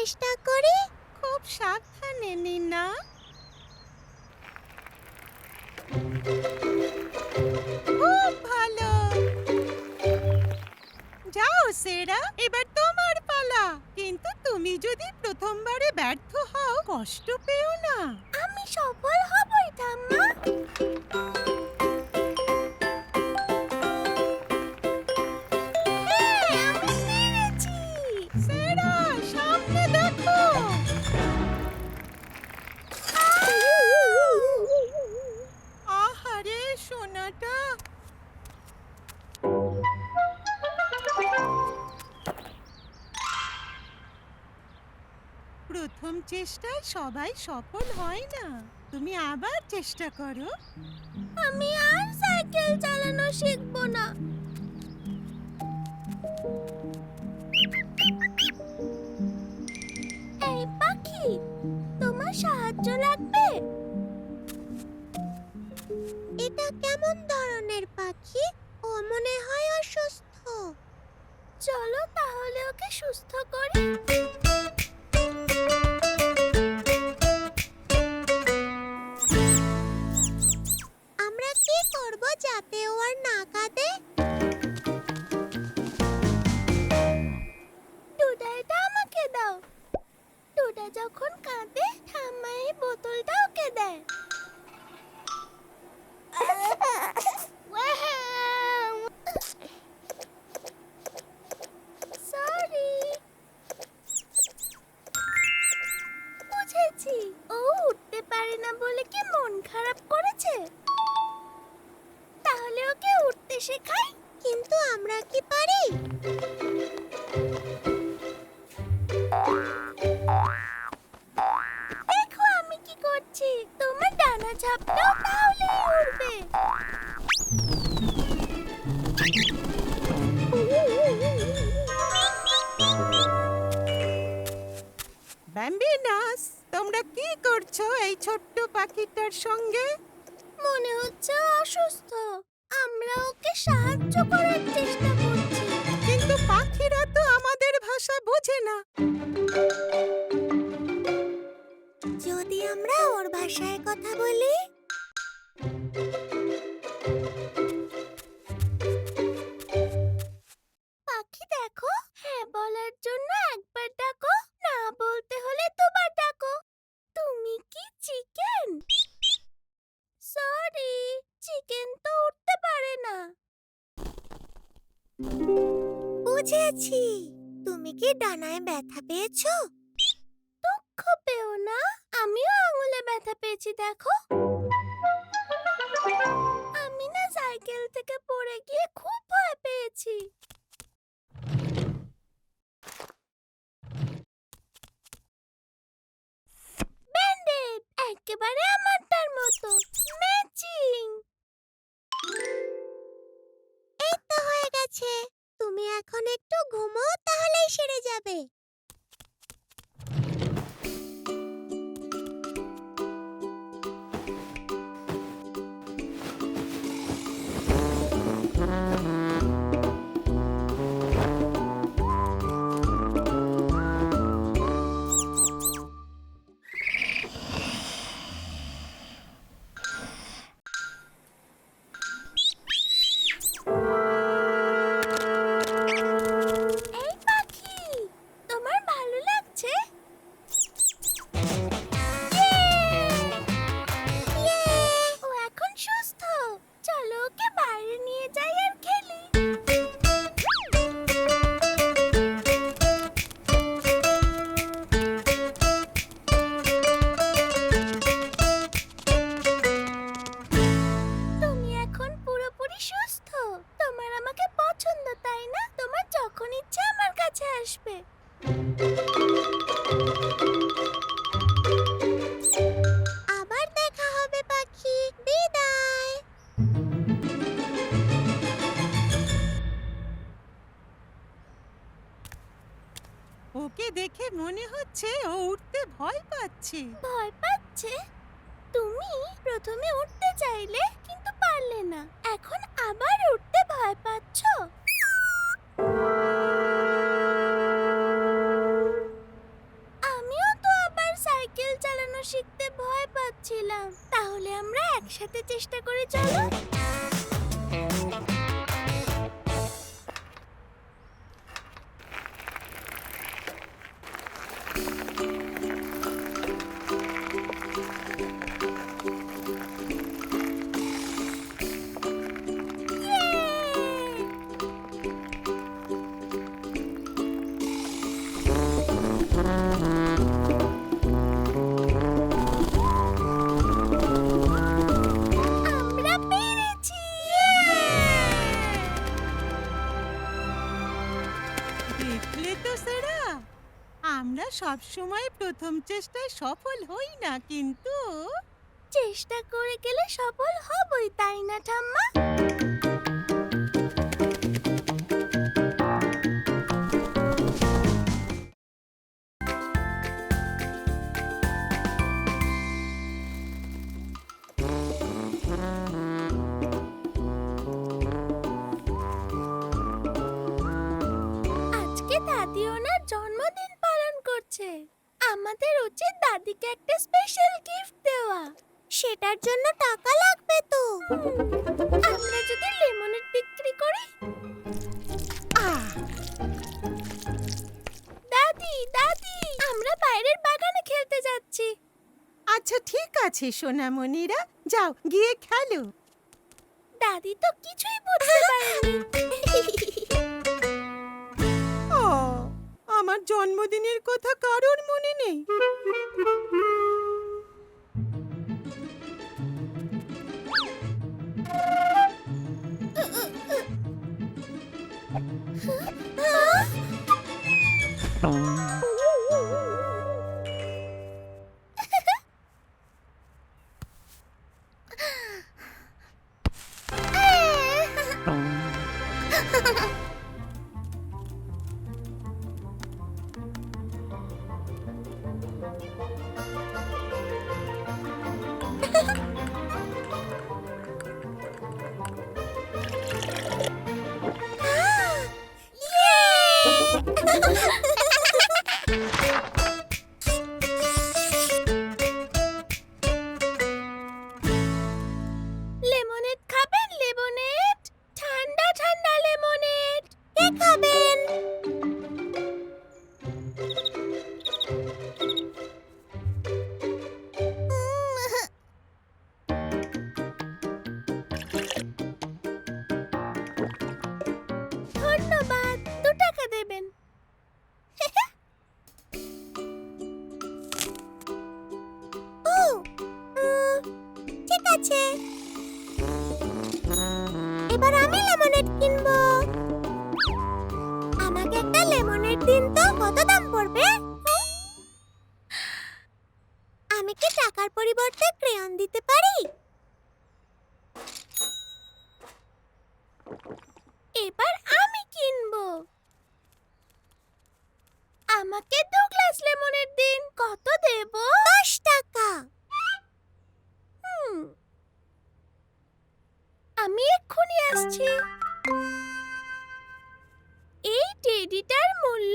চেষ্টা করি খুব সাবধানে নিনা খুব ভালো। যাও, সেরা, এবার তোমার পালা। কিন্তু তুমি যদি প্রথমবারে ব্যর্থ হও, কষ্ট পেও না। আমি সফল হবই, ঠাম্মা। চেষ্টায় সবাই সফল হয় না। তুমি আবার চেষ্টা করো। আমি আর সাইকেল চালানো শিখব না। এই পাখি, তোমার সাহায্য লাগবে? এটা কেমন ধরনের পাখি? ও মনে হয় অসুস্থ। চলো তাহলে ওকে সুস্থ করি। ব্যাম্বিনাস তোমরা কি করছ এই ছোট্ট পাখিটার সঙ্গে? মনে হচ্ছে অসুস্থ। আমরা ওকে সাহায্য করার চেষ্টা করছি। কিন্তু পাখিরা তো আমাদের ভাষা বোঝে না। যদি আমরা ওর ভাষায় কথা বলি? পাখি দেখো হ্যাঁ বলার জন্য একবার ডাকো না বলতে বুঝেছি। তুমি কি ডানায় ব্যথা পেয়েছ? দুঃখ পেও না, আমিও আঙুলে ব্যথা পেয়েছি, দেখো। আমি না সাইকেল থেকে পড়ে গিয়ে খুব ভয় পেয়েছি ব্যান্ডেড একেবারে আমারটার মতো ম্যাচিং এই তো হয়ে তুমি এখন একটু ঘুমো তাহলেই সেরে যাবে। একসাথে চেষ্টা করে চলো। দেখলে তো সেরা? আমরা সব সময় প্রথম চেষ্টায় সফল হই না কিন্তু। চেষ্টা করে গেলে সফল হবই, তাই না ঠাম্মা? আমাদের উচিত দাদিকে একটা স্পেশাল গিফট দেওয়া। সেটার জন্য টাকা লাগবে তো। আমরা যদি লেমনের বিক্রি করি? আহ দাদি দাদি আমরা বাইরের বাগানে খেলতে যাচ্ছি। আচ্ছা ঠিক আছে সোনামণিরা। যাও গিয়ে খেলো। দাদি তো কিছুই বুঝতে পারেনি। আমার জন্মদিনের কথা কারোর মনে নেই। আছে। এবার আমি লেমনেড কিনবো। আমাকে একটা লেমনেড দিন তো কত দাম পড়বে আমি কি টাকার পরিবর্তে ক্রেয়ন দিতে পারি এবার আমি কিনবো আমাকে দু গ্লাস লেমনের দিন কত দেব দশ টাকা হুম আমি এক্ষুনি আসছি। এই টেডিটার মূল্য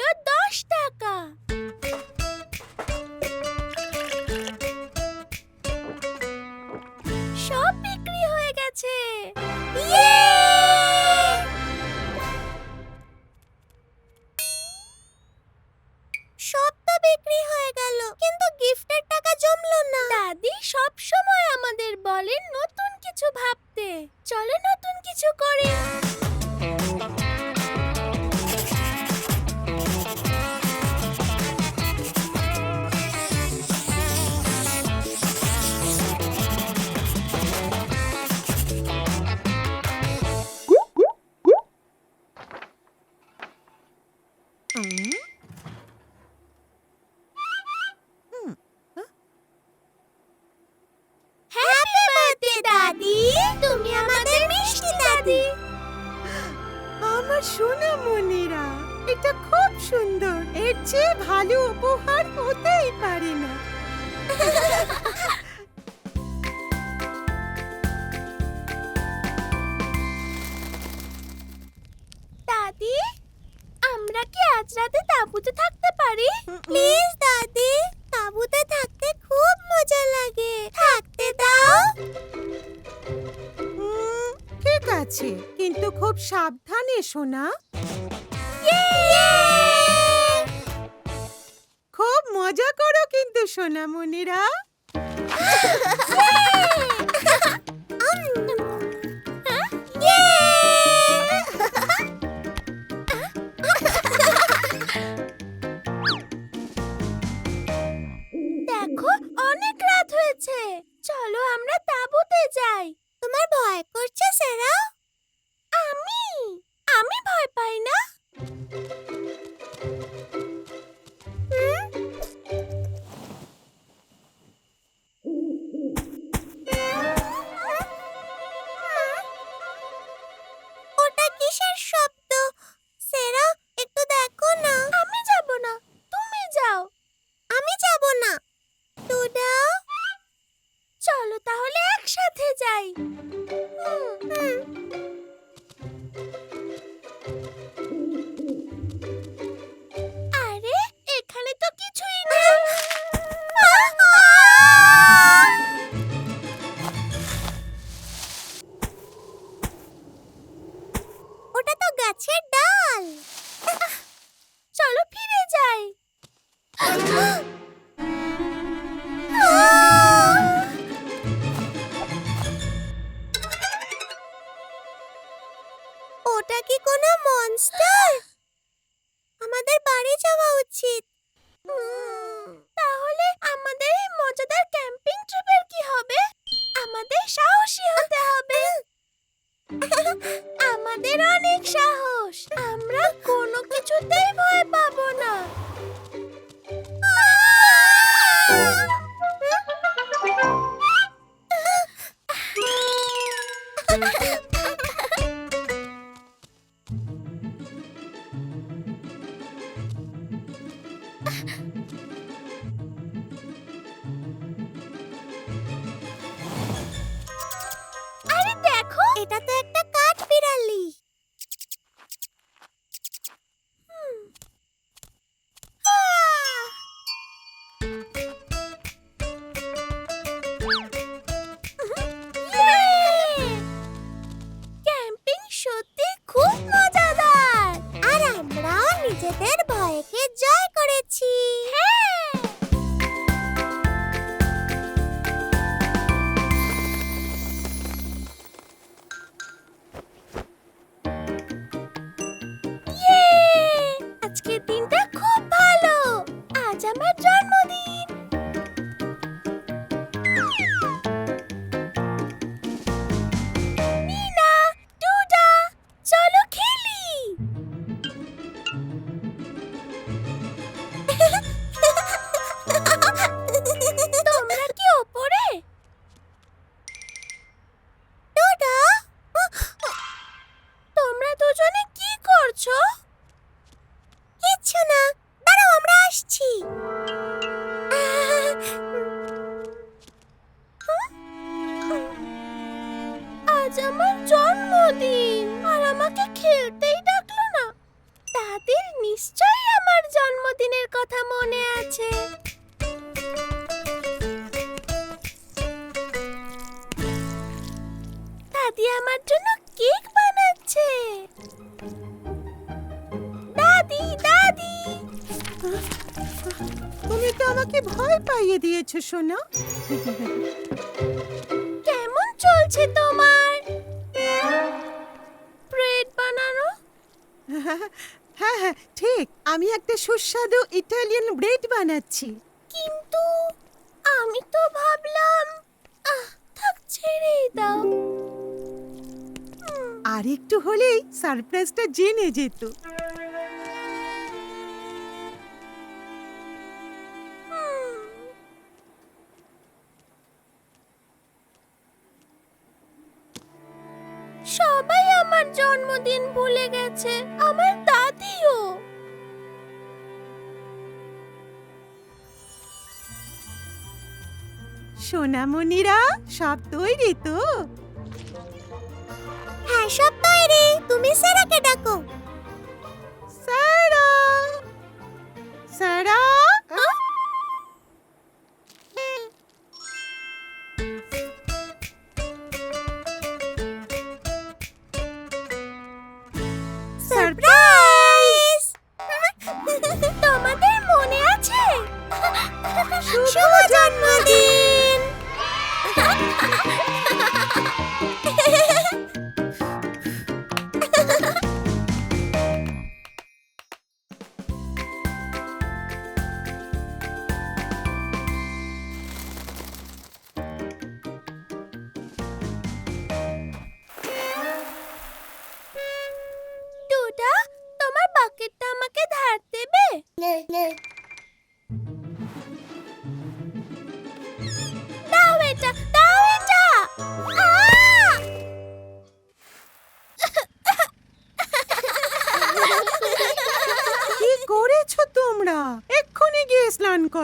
Ha ha ha! দাদি আমার জন্য কেক বানাচ্ছে। দাদি দাদি। তুমি তো আমাকে ভয় পাইয়ে দিয়েছ শোনো কেমন চলছে তোমার? ব্রেড বানানো? হ্যাঁ হ্যাঁ ঠিক। আমি একটা সুস্বাদু ইটালিয়ান ব্রেড বানাচ্ছি। কিন্তু আমি তো ভাবলাম আহ থাক ছেড়ে দাও। আর একটু হলেই সারপ্রাইজটা জেনে যেত। সবাই আমার জন্মদিন ভুলে গেছে আমার দাদিও। সোনামণিরা সব তৈরি তো? হ্যাঁ সব তৈরি। তুমি স্যারাকে ডাকো। স্যারা। স্যারা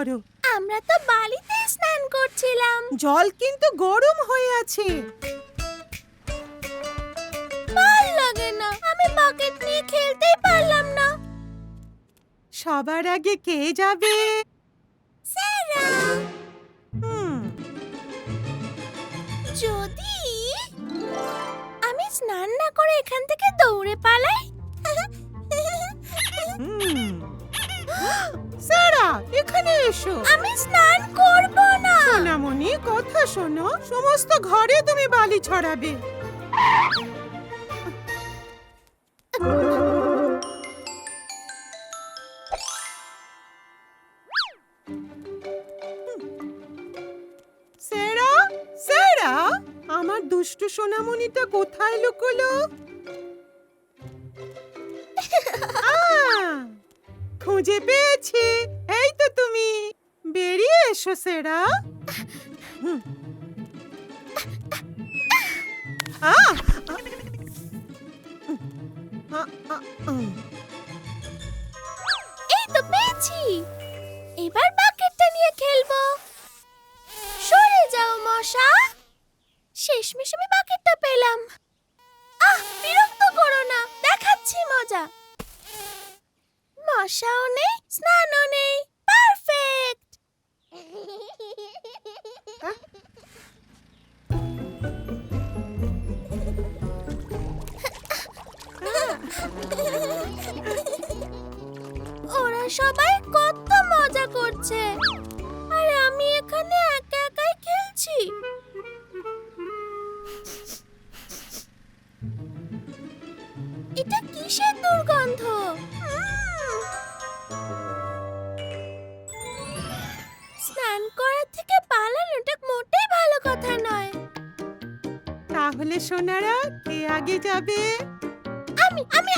করো। আমরা তো বালিতে স্নান করছিলাম। জল কিন্তু গরম হয়ে আছে। ভালো লাগে না। আমি বাকেট নিয়ে খেলতেই পারলাম না। সবার আগে কে যাবে? স্যারা! হুম। যদি আমি স্নান না করে এখান থেকে দৌড়ে পালাই? হুম। সারা এখানে এসো। আমি স্নান করব না। সোনামণি কথা শোনো সমস্ত ঘরে তুমি বালি ছড়াবে। সেরা সেরা আমার দুষ্টু সোনামণিটা কোথায় লুকোলো? খুঁজে পেয়েছি। এই তো তুমি। বেরিয়ে এসো, সেরা। এই তো পেয়েছি। এবার বাকেটটা নিয়ে খেলব। সরে যাও, মশা। শেষমেশ আমি বাকেটটা পেলাম। আহ, বিরক্ত করো না, দেখাচ্ছি মজা। মশাও নেই স্নানও নেই। পারফেক্ট ওরা সবাই কত মজা করছে। আর আমি এখানে একা একাই খেলছি। এটা কিসের দুর্গন্ধ? সোনারা কে আগে যাবে? আমি আমি